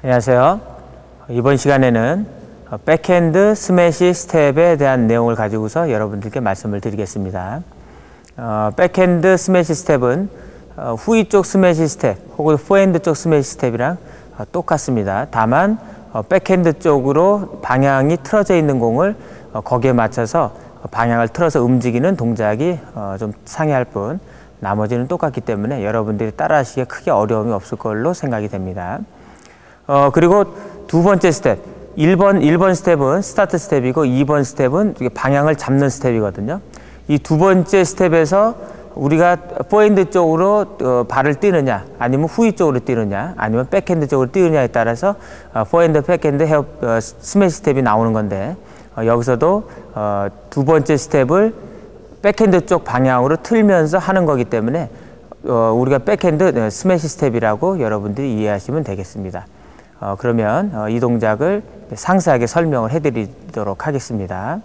안녕하세요. 이번 시간에는 백핸드 스매시 스텝에 대한 내용을 가지고서 여러분들께 말씀을 드리겠습니다. 어, 백핸드 스매시 스텝은 어, 후위 쪽 스매시 스텝 혹은 포핸드 쪽 스매시 스텝이랑 어, 똑같습니다. 다만 어, 백핸드 쪽으로 방향이 틀어져 있는 공을 어, 거기에 맞춰서 방향을 틀어서 움직이는 동작이 어, 좀 상이할 뿐 나머지는 똑같기 때문에 여러분들이 따라하시기에 크게 어려움이 없을 걸로 생각이 됩니다. 어, 그리고 두 번째 스텝. 1번, 1번 스텝은 스타트 스텝이고 2번 스텝은 방향을 잡는 스텝이거든요. 이 두 번째 스텝에서 우리가 포핸드 쪽으로 어, 발을 뛰느냐, 아니면 후위 쪽으로 뛰느냐, 아니면 백핸드 쪽으로 뛰느냐에 따라서 어, 포핸드, 백핸드, 헤어, 어, 스매시 스텝이 나오는 건데 어, 여기서도 어, 두 번째 스텝을 백핸드 쪽 방향으로 틀면서 하는 거기 때문에 어, 우리가 백핸드 네, 스매시 스텝이라고 여러분들이 이해하시면 되겠습니다. 어, 그러면 어, 이 동작을 상세하게 설명을 해드리도록 하겠습니다.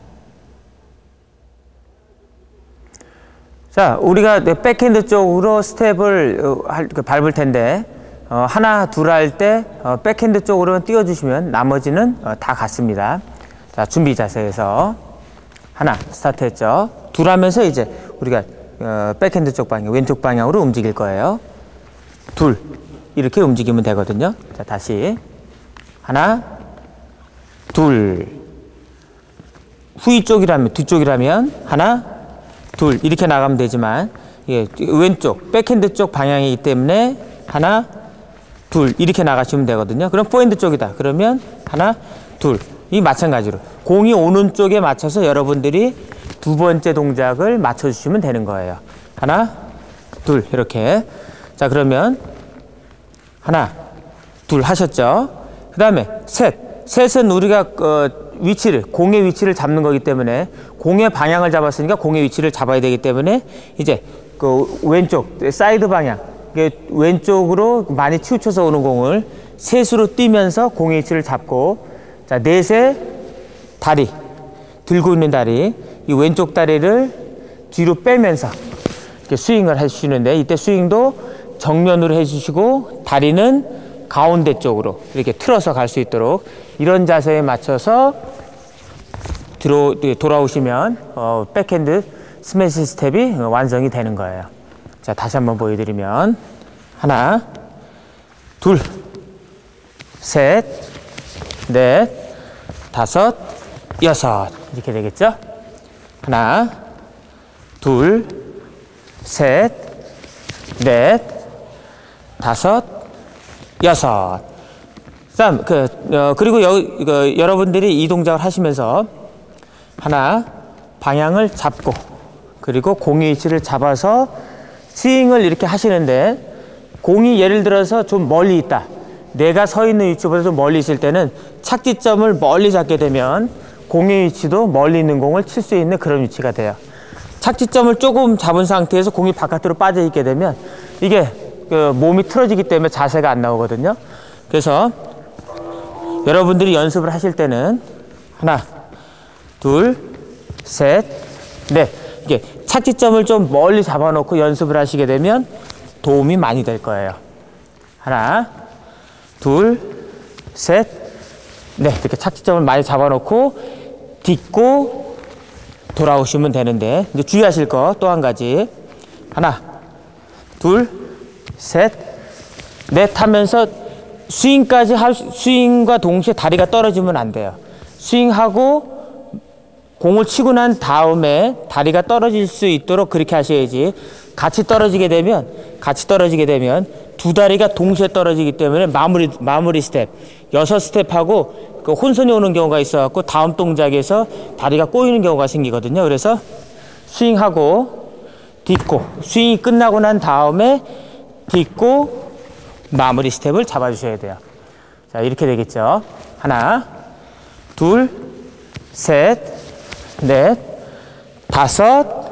자, 우리가 백핸드 쪽으로 스텝을 어, 할, 그 밟을 텐데 어, 하나, 둘 할때 어, 백핸드 쪽으로 띄워주시면 나머지는 어, 다 같습니다. 자, 준비 자세에서 하나 스타트 했죠. 둘 하면서 이제 우리가 어, 백핸드 쪽 방향, 왼쪽 방향으로 움직일 거예요. 둘 이렇게 움직이면 되거든요. 자, 다시 하나, 둘. 후위 쪽이라면 뒤쪽이라면 하나, 둘 이렇게 나가면 되지만 예, 왼쪽 백핸드 쪽 방향이기 때문에 하나, 둘 이렇게 나가시면 되거든요. 그럼 포핸드 쪽이다. 그러면 하나, 둘. 이 마찬가지로 공이 오는 쪽에 맞춰서 여러분들이 두 번째 동작을 맞춰 주시면 되는 거예요. 하나, 둘 이렇게. 자, 그러면 하나, 둘 하셨죠? 그 다음에 셋. 셋은 우리가 어, 위치를, 공의 위치를 잡는 거기 때문에 공의 방향을 잡았으니까 공의 위치를 잡아야 되기 때문에 이제 그 왼쪽, 사이드 방향, 왼쪽으로 많이 치우쳐서 오는 공을 셋으로 뛰면서 공의 위치를 잡고 자, 넷의 다리, 들고 있는 다리, 이 왼쪽 다리를 뒤로 빼면서 이렇게 스윙을 해주시는데 이때 스윙도 정면으로 해주시고 다리는 가운데 쪽으로 이렇게 틀어서 갈 수 있도록 이런 자세에 맞춰서 들어, 돌아오시면 어, 백핸드 스매시 스텝이 완성이 되는 거예요. 자, 다시 한번 보여드리면 하나, 둘, 셋, 넷, 다섯, 여섯 이렇게 되겠죠? 하나, 둘, 셋, 넷, 다섯, 여섯. 다음 그 어, 그리고 여, 그, 여러분들이 이 동작을 하시면서 하나 방향을 잡고 그리고 공의 위치를 잡아서 스윙을 이렇게 하시는데 공이 예를 들어서 좀 멀리 있다. 내가 서 있는 위치보다 좀 멀리 있을 때는 착지점을 멀리 잡게 되면 공의 위치도 멀리 있는 공을 칠 수 있는 그런 위치가 돼요. 착지점을 조금 잡은 상태에서 공이 바깥으로 빠져 있게 되면 이게 그 몸이 틀어지기 때문에 자세가 안 나오거든요. 그래서 여러분들이 연습을 하실 때는 하나, 둘, 셋, 넷 이게 착지점을 좀 멀리 잡아놓고 연습을 하시게 되면 도움이 많이 될 거예요. 하나, 둘, 셋, 넷 이렇게 착지점을 많이 잡아놓고 딛고 돌아오시면 되는데 이제 주의하실 거 또 한 가지 하나, 둘, 셋, 넷 하면서 스윙까지 할 스윙과 동시에 다리가 떨어지면 안 돼요. 스윙하고 공을 치고 난 다음에 다리가 떨어질 수 있도록 그렇게 하셔야지 같이 떨어지게 되면 같이 떨어지게 되면 두 다리가 동시에 떨어지기 때문에 마무리 마무리 스텝 여섯 스텝하고 그 혼선이 오는 경우가 있어갖고 다음 동작에서 다리가 꼬이는 경우가 생기거든요. 그래서 스윙하고 딛고 스윙이 끝나고 난 다음에 딛고 마무리 스텝을 잡아주셔야 돼요. 자 이렇게 되겠죠. 하나, 둘, 셋, 넷, 다섯,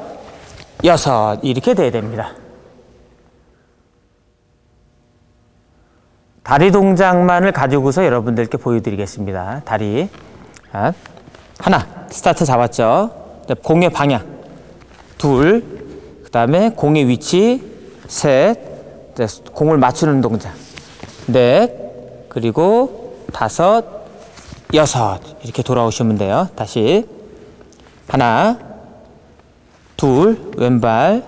여섯 이렇게 돼야 됩니다. 다리 동작만을 가지고서 여러분들께 보여드리겠습니다. 다리 하나 스타트 잡았죠. 공의 방향 둘, 그 다음에 공의 위치 셋, 공을 맞추는 동작. 넷, 그리고 다섯, 여섯. 이렇게 돌아오시면 돼요. 다시. 하나, 둘 왼발,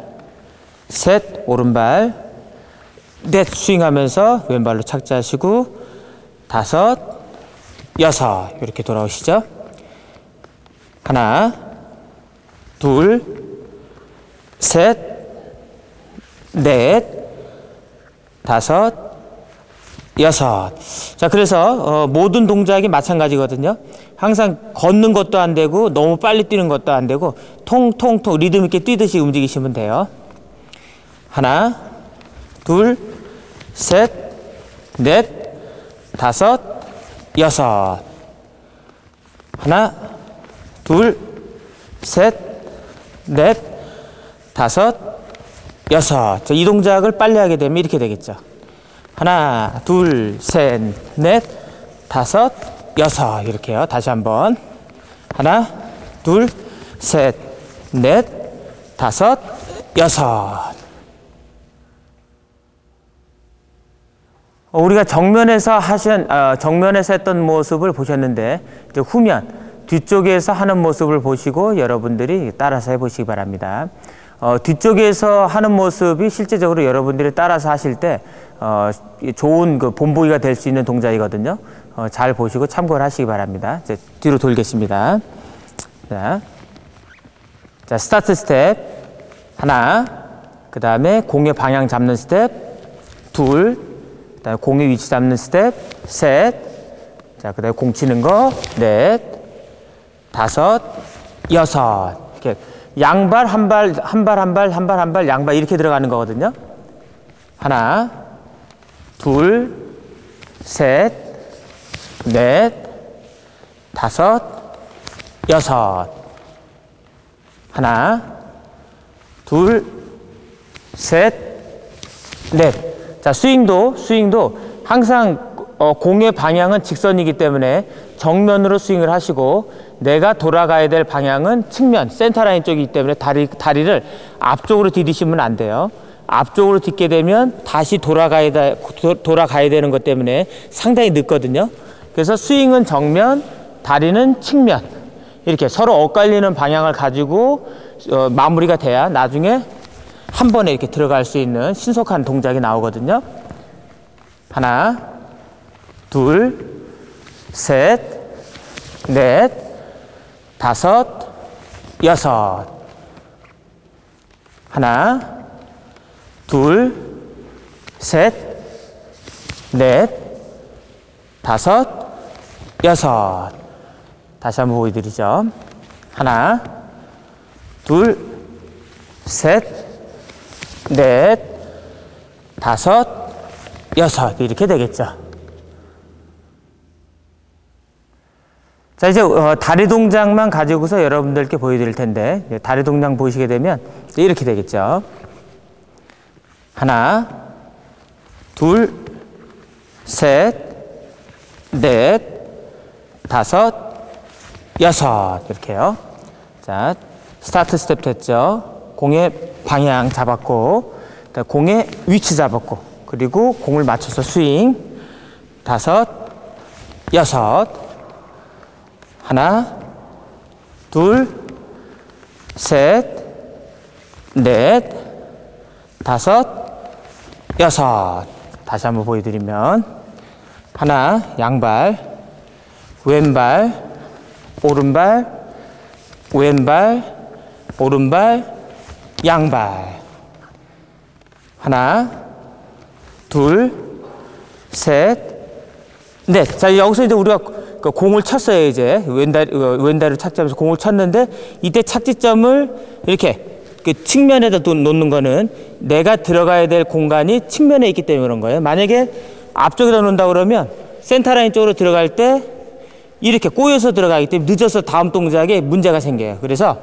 셋 오른발, 넷 스윙하면서 왼발로 착지하시고 다섯, 여섯. 이렇게 돌아오시죠. 하나, 둘, 셋, 넷, 다섯, 여섯. 자, 그래서 어, 모든 동작이 마찬가지거든요. 항상 걷는 것도 안 되고 너무 빨리 뛰는 것도 안 되고 통통통 리듬 있게 뛰듯이 움직이시면 돼요. 하나, 둘, 셋, 넷, 다섯, 여섯. 하나, 둘, 셋, 넷, 다섯, 여섯. 자, 이 동작을 빨리 하게 되면 이렇게 되겠죠. 하나, 둘, 셋, 넷, 다섯, 여섯. 이렇게요. 다시 한번. 하나, 둘, 셋, 넷, 다섯, 여섯. 어, 우리가 정면에서 하신 어, 정면에서 했던 모습을 보셨는데 이제 후면 뒤쪽에서 하는 모습을 보시고 여러분들이 따라서 해보시기 바랍니다. 어, 뒤쪽에서 하는 모습이 실제적으로 여러분들이 따라서 하실 때 어, 좋은 그 본보기가 될 수 있는 동작이거든요. 어, 잘 보시고 참고를 하시기 바랍니다. 이제 뒤로 돌겠습니다. 자, 자 스타트 스텝 하나, 그 다음에 공의 방향 잡는 스텝 둘, 그다음에 공의 위치 잡는 스텝 셋, 자 그다음에 공 치는 거 넷, 다섯, 여섯 이렇게 양발 한 발 한 발 한 발 한 발 한 발 양발 이렇게 들어가는 거거든요. 하나, 둘, 셋, 넷, 다섯, 여섯. 하나, 둘, 셋, 넷. 자, 스윙도, 스윙도 항상 어, 공의 방향은 직선이기 때문에 정면으로 스윙을 하시고 내가 돌아가야 될 방향은 측면, 센터라인 쪽이기 때문에 다리, 다리를 앞쪽으로 디디시면 안 돼요. 앞쪽으로 딛게 되면 다시 돌아가야, 돼, 돌아가야 되는 것 때문에 상당히 늦거든요. 그래서 스윙은 정면, 다리는 측면. 이렇게 서로 엇갈리는 방향을 가지고 어, 마무리가 돼야 나중에 한 번에 이렇게 들어갈 수 있는 신속한 동작이 나오거든요. 하나, 둘, 셋, 넷, 다섯, 여섯. 하나, 둘, 셋, 넷, 다섯, 여섯. 다시 한번 보여드리죠. 하나, 둘, 셋, 넷, 다섯, 여섯. 이렇게 되겠죠. 자, 이제 어, 다리 동작만 가지고서 여러분들께 보여드릴 텐데, 다리 동작 보시게 되면 이렇게 되겠죠. 하나, 둘, 셋, 넷, 다섯, 여섯. 이렇게요. 자, 스타트 스텝 됐죠. 공의 방향 잡았고, 공의 위치 잡았고, 그리고 공을 맞춰서 스윙. 다섯, 여섯. 하나, 둘, 셋, 넷, 다섯, 여섯. 다시 한번 보여드리면, 하나, 양발, 왼발, 오른발, 왼발, 오른발, 양발. 하나, 둘, 셋, 넷. 자, 여기서 이제 우리가 그 공을 쳤어요, 이제. 왼다리, 어, 왼다리를 착지하면서 공을 쳤는데, 이때 착지점을 이렇게 그 측면에다 놓는 거는 내가 들어가야 될 공간이 측면에 있기 때문에 그런 거예요. 만약에 앞쪽에다 놓는다 그러면 센터라인 쪽으로 들어갈 때 이렇게 꼬여서 들어가기 때문에 늦어서 다음 동작에 문제가 생겨요. 그래서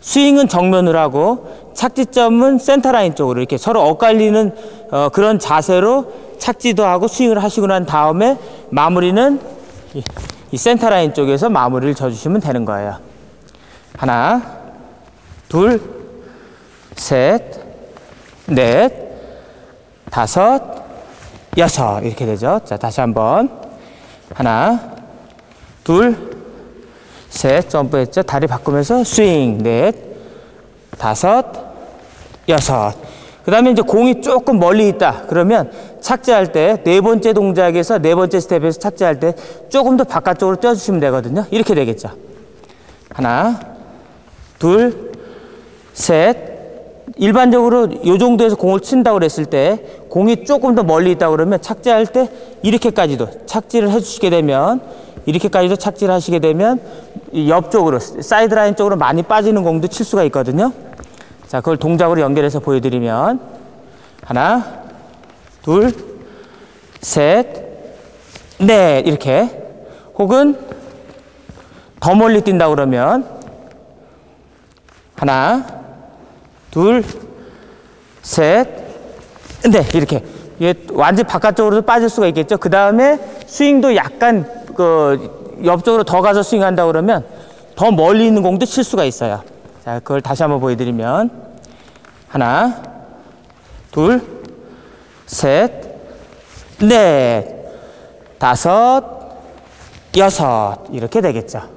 스윙은 정면으로 하고 착지점은 센터라인 쪽으로 이렇게 서로 엇갈리는 어, 그런 자세로 착지도 하고 스윙을 하시고 난 다음에 마무리는 이, 이 센터 라인 쪽에서 마무리를 져주시면 되는 거예요. 하나, 둘, 셋, 넷, 다섯, 여섯 이렇게 되죠. 자 다시 한번 하나 둘 셋 점프했죠. 다리 바꾸면서 스윙 넷 다섯 여섯 그 다음에 이제 공이 조금 멀리 있다 그러면 착지할 때 네 번째 동작에서 네 번째 스텝에서 착지할 때 조금 더 바깥쪽으로 떼어주시면 되거든요. 이렇게 되겠죠. 하나 둘 셋 일반적으로 이 정도에서 공을 친다고 그랬을 때 공이 조금 더 멀리 있다 그러면 착지할 때 이렇게까지도 착지를 해주시게 되면 이렇게까지도 착지를 하시게 되면 이 옆쪽으로 사이드 라인 쪽으로 많이 빠지는 공도 칠 수가 있거든요. 자, 그걸 동작으로 연결해서 보여드리면 하나, 둘, 셋, 넷 이렇게 혹은 더 멀리 뛴다 그러면 하나, 둘, 셋, 넷 이렇게 이게 완전 바깥쪽으로 빠질 수가 있겠죠. 그 다음에 스윙도 약간 그 옆쪽으로 더 가서 스윙한다 그러면 더 멀리 있는 공도 칠 수가 있어요. 자, 그걸 다시 한번 보여드리면 하나, 둘, 셋, 넷, 다섯, 여섯 이렇게 되겠죠.